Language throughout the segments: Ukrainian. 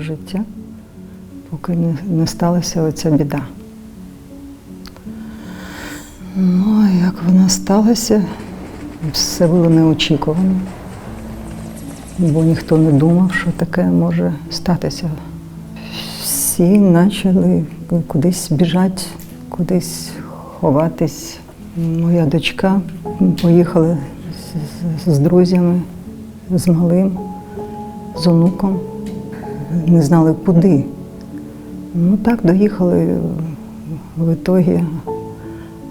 життя, поки не, не сталася оця біда. Ну, як вона сталася, все було неочікувано, бо ніхто не думав, що таке може статися. Всі почали кудись біжати, кудись ховатись. Моя дочка поїхала з, з- з друзями, з малим, з онуком. Не знали куди. Ну так доїхали в ітогі,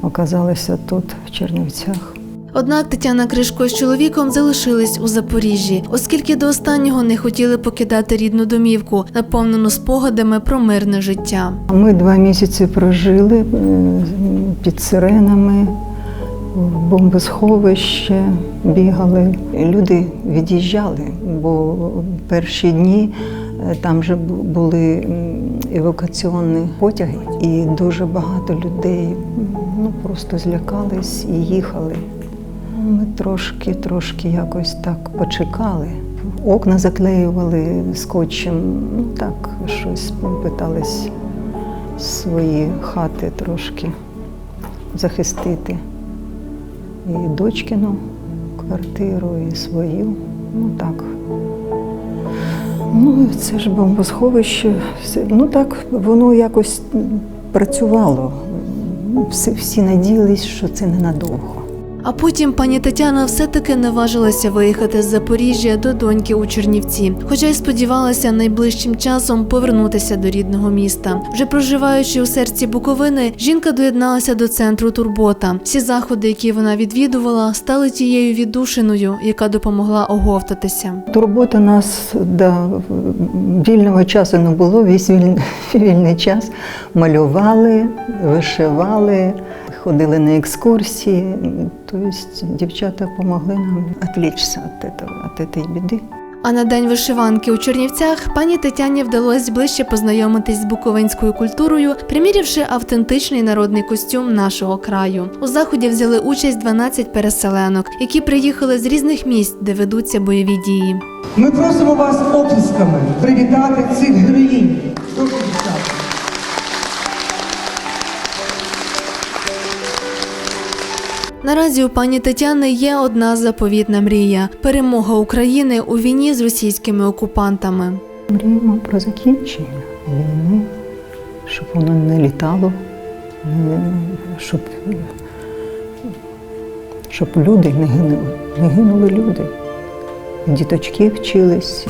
оказалися тут, в Чернівцях. Однак Тетяна Кришко з чоловіком залишились у Запоріжжі, оскільки до останнього не хотіли покидати рідну домівку, наповнену спогадами про мирне життя. Ми два місяці прожили е, під сиренами, в бомбосховище бігали. Люди від'їжджали, бо перші дні там вже були евакуаційні потяги, і дуже багато людей ну, просто злякались і їхали. Ми трошки, трошки якось так почекали. Окна заклеювали скотчем, ну так, щось питались свої хати трошки захистити. І дочкину квартиру, і свою. Ну так. Ну, це ж бомбосховище. Ну так, воно якось працювало. Всі, всі надіялись, що це ненадовго. А потім пані Тетяна все-таки наважилася виїхати з Запоріжжя до доньки у Чернівці, хоча й сподівалася найближчим часом повернутися до рідного міста. Вже проживаючи у серці Буковини, жінка доєдналася до центру Турбота. Всі заходи, які вона відвідувала, стали тією віддушиною, яка допомогла оговтатися. Турбота нас да, вільного часу не було, весь вільний, вільний час малювали, вишивали, ходили на екскурсії. Тобто дівчата допомогли нам відвлечься від цього, від цієї біди. А на день вишиванки у Чернівцях пані Тетяні вдалося ближче познайомитись з буковинською культурою, примірявши автентичний народний костюм нашого краю. У заході взяли участь 12 переселенок, які приїхали з різних місць, де ведуться бойові дії. Ми просимо вас оплесками привітати цих героїнь. Наразі у пані Тетяни є одна заповітна мрія перемога України у війні з російськими окупантами. Мріємо про закінчення війни, щоб воно не літало, щоб, щоб люди не гинули. Не гинули люди. Діточки вчились,